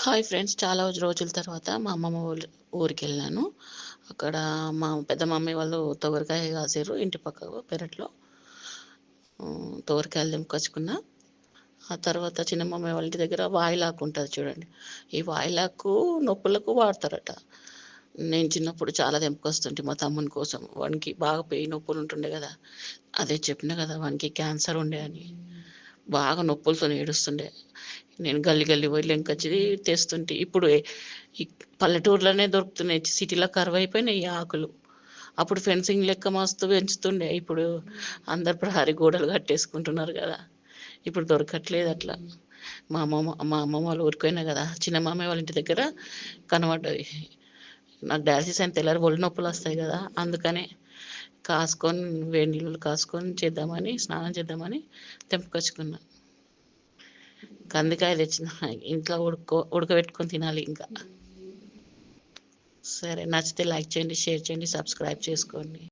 Hi friends. చాలా రోజుల తర్వాత మా అమ్మమ్మ ఊరికి వెళ్ళాను అక్కడ మా పెద్ద మమ్మీ వాళ్ళు తొగరికాయ కాసారు ఇంటి పక్క పెరట్లో. తోరకాయలు దింపుకొచ్చుకున్నా ఆ తర్వాత చిన్న మమ్మీ వాళ్ళ ఇంటి దగ్గర వాయిలాకు ఉంటుంది చూడండి. ఈ వాయిలాకు నొప్పులకు వాడతారట. నేను చిన్నప్పుడు చాలా తెంపుకొస్తుంటే మా తమ్ముని కోసం. వానికి బాగా పెయి నొప్పులు ఉంటుండే కదా. అదే చెప్పిన కదా వానికి క్యాన్సర్ ఉండే అని. బాగా నొప్పులతో ఏడుస్తుండే. నేను గల్లి గల్లి పోయి లెంకొచ్చి తెస్తుంటే. ఇప్పుడు ఈ పల్లెటూర్లోనే దొరుకుతున్నాయి. సిటీలో కరువు అయిపోయినాయి ఈ ఆకులు. అప్పుడు ఫెన్సింగ్ లెక్క మస్తు పెంచుతుండే. ఇప్పుడు అందరు ప్రహరీ గోడలు కట్టేసుకుంటున్నారు కదా. ఇప్పుడు దొరకట్లేదు అట్లా. మా అమ్మమ్మ మా అమ్మమ్మ వాళ్ళు ఊరిపోయినా కదా. చిన్న మామయ్య వాళ్ళ ఇంటి దగ్గర కనబడ్డది. నాకు డయాలసిస్ అయిన తెల్లారి ఒళ్ళు నొప్పులు వస్తాయి కదా. అందుకనే కాసుకొని వేడి నీళ్ళు కాసుకొని చేద్దామని స్నానం చేద్దామని తెంపుకొచ్చుకున్నాను కందికాయ తెచ్చిన. ఇంట్లో ఉడుకో ఉడకబెట్టుకొని తినాలి ఇంకా. సరే నచ్చితే లైక్ చేయండి షేర్ చేయండి సబ్స్క్రైబ్ చేసుకోండి.